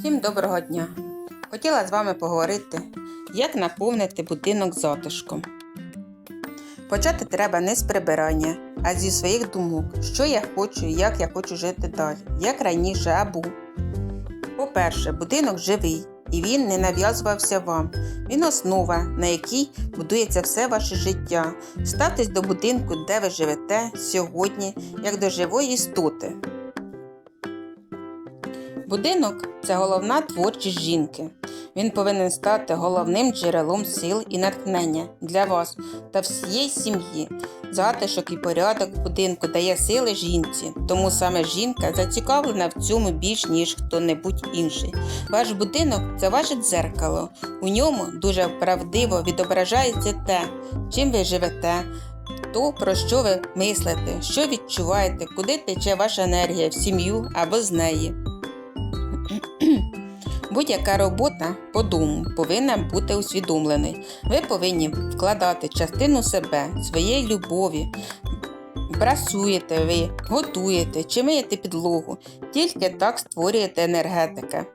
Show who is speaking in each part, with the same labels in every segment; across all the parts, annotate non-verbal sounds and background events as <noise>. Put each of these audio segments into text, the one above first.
Speaker 1: Всім доброго дня! Хотіла з вами поговорити, як наповнити будинок затишком. Почати треба не з прибирання, а зі своїх думок, що я хочу і як я хочу жити далі, як раніше або. По-перше, будинок живий і він не нав'язувався вам. Він основа, на якій будується все ваше життя. Ставтесь до будинку, де ви живете сьогодні, як до живої істоти. Будинок це головна творчість жінки. Він повинен стати головним джерелом сил і натхнення для вас та всієї сім'ї. Затишок і порядок в будинку дає сили жінці, тому саме жінка зацікавлена в цьому більш ніж хто-небудь інший. Ваш будинок це ваше дзеркало. У ньому дуже правдиво відображається те, чим ви живете, то, про що ви мислите, що відчуваєте, куди тече ваша енергія в сім'ю або з неї. <clears throat> Будь-яка робота по дому повинна бути усвідомленою. Ви повинні вкладати частину себе, своєї любові. брасуєте ви, готуєте чи миєте підлогу. Тільки так створюєте енергетика.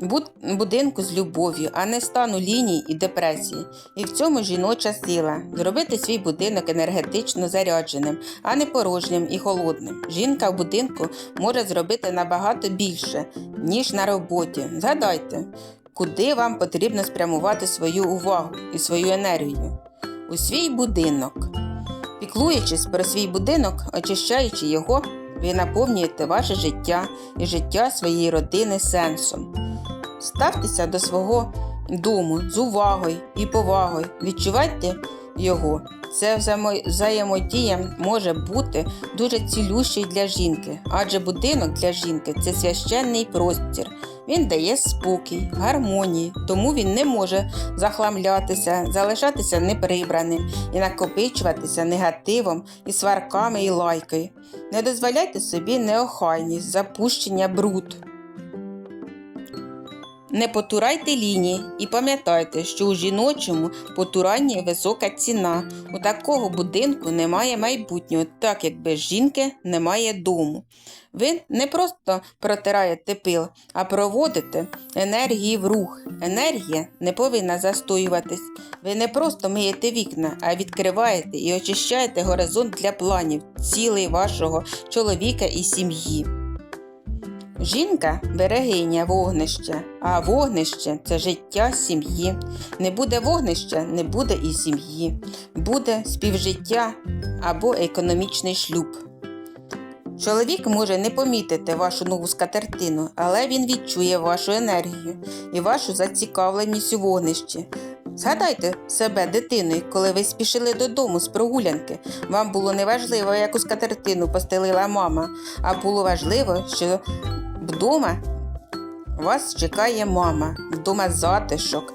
Speaker 1: Буд- Будинку з любов'ю, а не стану ліній і депресії. І в цьому жіноча сила зробити свій будинок енергетично зарядженим, а не порожнім і холодним. Жінка в будинку може зробити набагато більше, ніж на роботі. Згадайте, куди вам потрібно спрямувати свою увагу і свою енергію. У свій будинок. Піклуючись про свій будинок, очищаючи його, ви наповнюєте ваше життя і життя своєї родини сенсом. Ставтеся до свого дому з увагою і повагою. Відчувайте його. Це взаємодія може бути дуже цілющий для жінки, адже будинок для жінки це священний простір. Він дає спокій, гармонії, тому він не може захламлятися, залишатися неприбраним і накопичуватися негативом і сварками і лайкою. Не дозволяйте собі неохайність, запущення бруд. Не потурайте лінії і пам'ятайте, що у жіночому потуранні висока ціна. У такого будинку немає майбутнього, так як без жінки немає дому. Ви не просто протираєте пил, а проводите енергії в рух. Енергія не повинна застоюватись. Ви не просто миєте вікна, а відкриваєте і очищаєте горизонт для планів, цілей вашого чоловіка і сім'ї. Жінка берегиня вогнища, а вогнище це життя сім'ї. Не буде вогнища, не буде і сім'ї. Буде співжиття або економічний шлюб. Чоловік може не помітити вашу нову скатертину, але він відчує вашу енергію і вашу зацікавленість у вогнищі. Згадайте себе дитиною, коли ви спішили додому з прогулянки. Вам було не важливо, яку скатертину постелила мама, а було важливо, що вдома вас чекає мама, вдома затишок,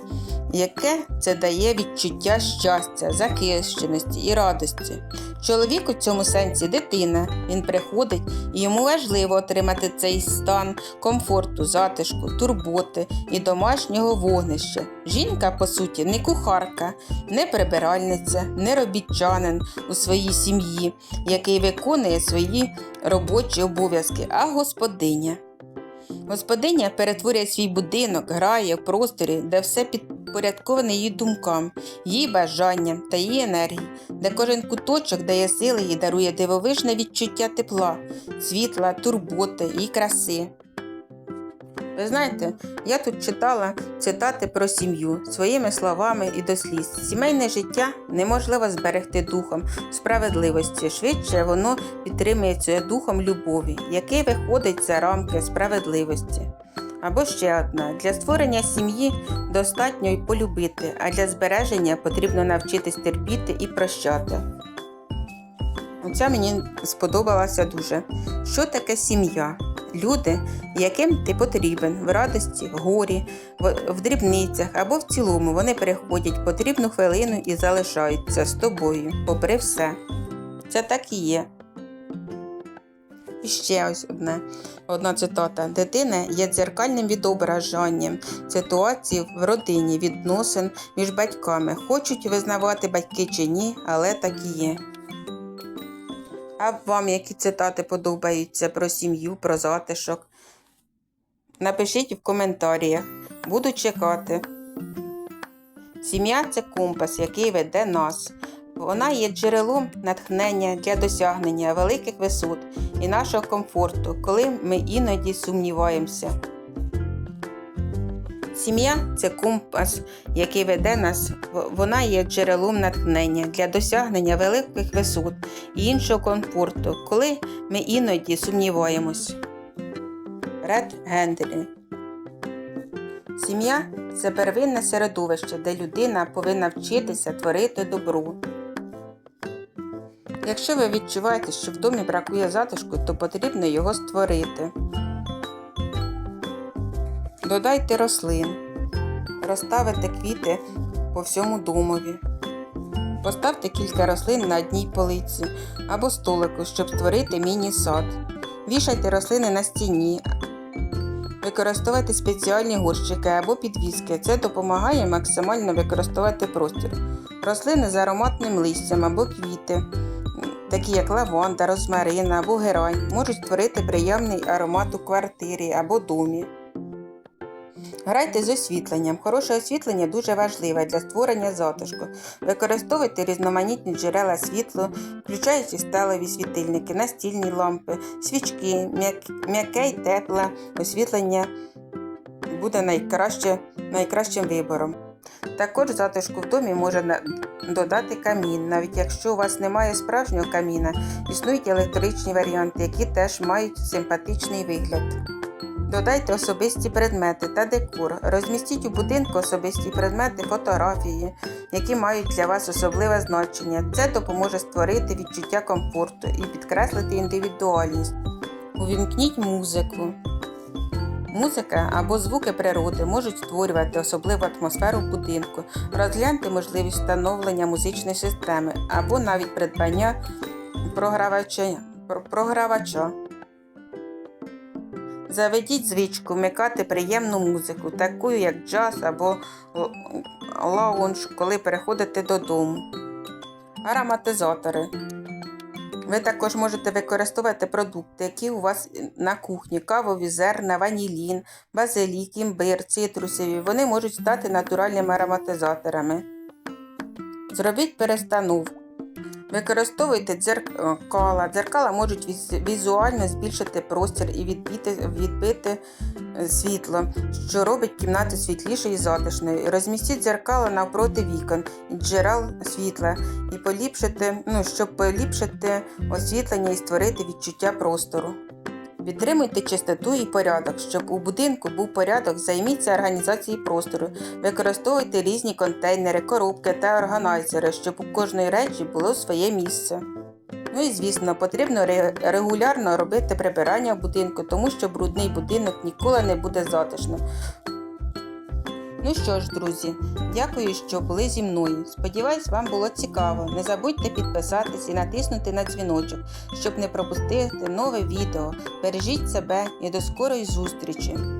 Speaker 1: яке це дає відчуття щастя, захищеності і радості. Чоловік у цьому сенсі дитина. Він приходить і йому важливо отримати цей стан комфорту, затишку, турботи і домашнього вогнища. Жінка, по суті, не кухарка, не прибиральниця, не робітчанин у своїй сім'ї, який виконує свої робочі обов'язки, а господиня. Господиня перетворює свій будинок, грає в просторі, де все підпорядковане її думкам, її бажанням та її енергії, де кожен куточок дає сили і дарує дивовижне відчуття тепла, світла, турботи і краси. Ви знаєте, я тут читала цитати про сім'ю своїми словами і до сліз. Сімейне життя неможливо зберегти духом справедливості. Швидше воно підтримується духом любові, який виходить за рамки справедливості. Або ще одна: для створення сім'ї достатньо й полюбити, а для збереження потрібно навчитись терпіти і прощати. Оця мені сподобалася дуже. Що таке сім'я? Люди, яким ти потрібен в радості, горі, в дрібницях або в цілому вони переходять потрібну хвилину і залишаються з тобою, попри все. Це так і є. І ще ось одне, одна цитата. Дитина є дзеркальним відображенням ситуації в родині, відносин між батьками. Хочуть визнавати батьки чи ні, але так і є. А вам які цитати подобаються про сім'ю, про затишок? напишіть в коментарях. Буду чекати. Сім'я це компас, який веде нас. Вона є джерелом натхнення для досягнення великих висот і нашого комфорту, коли ми іноді сумніваємося. Сім'я це компас, який веде нас. Вона є джерелом натхнення для досягнення великих висот і іншого комфорту, коли ми іноді сумніваємось. Ред Генделі Сім'я це первинне середовище, де людина повинна вчитися творити добро. Якщо ви відчуваєте, що в домі бракує затишку, то потрібно його створити. Додайте рослин, розставите квіти по всьому домові. Поставте кілька рослин на одній полиці або столику, щоб створити міні-сад. Вішайте рослини на стіні. Використовуйте спеціальні горщики або підвіски. Це допомагає максимально використовувати простір. Рослини з ароматним листям або квіти, такі як лаванда, розмарина або герань, можуть створити приємний аромат у квартирі або домі. Грайте з освітленням. Хороше освітлення дуже важливе для створення затишку. Використовуйте різноманітні джерела світла, включаючи сталеві світильники, настільні лампи, свічки, м'як- м'яке й тепле освітлення буде найкраще, найкращим вибором. Також затишку в домі може додати камін, навіть якщо у вас немає справжнього каміна, існують електричні варіанти, які теж мають симпатичний вигляд. Додайте особисті предмети та декор. Розмістіть у будинку особисті предмети, фотографії, які мають для вас особливе значення. Це допоможе створити відчуття комфорту і підкреслити індивідуальність. Увімкніть музику. Музика або звуки природи можуть створювати особливу атмосферу будинку. Розгляньте можливість встановлення музичної системи або навіть придбання програвача. Заведіть звичку вмикати приємну музику, таку як джаз або лаунж, коли переходите додому. Ароматизатори. Ви також можете використовувати продукти, які у вас на кухні: кавові зерна, ванілін, базилік, імбир, цитрусові. Вони можуть стати натуральними ароматизаторами. Зробіть перестановку. Використовуйте дзеркала. Дзеркала можуть візуально збільшити простір і відбити, відбити е, світло, що робить кімнату світлішою і затишною. Розмістіть дзеркала навпроти вікон і джерел світла, і поліпшити, ну, щоб поліпшити освітлення і створити відчуття простору. Підтримуйте чистоту і порядок, щоб у будинку був порядок, займіться організацією простору, використовуйте різні контейнери, коробки та органайзери, щоб у кожної речі було своє місце. Ну і звісно, потрібно регулярно робити прибирання в будинку, тому що брудний будинок ніколи не буде затишним. Ну що ж, друзі, дякую, що були зі мною. Сподіваюсь, вам було цікаво. Не забудьте підписатись і натиснути на дзвіночок, щоб не пропустити нове відео. Бережіть себе і до скорої зустрічі!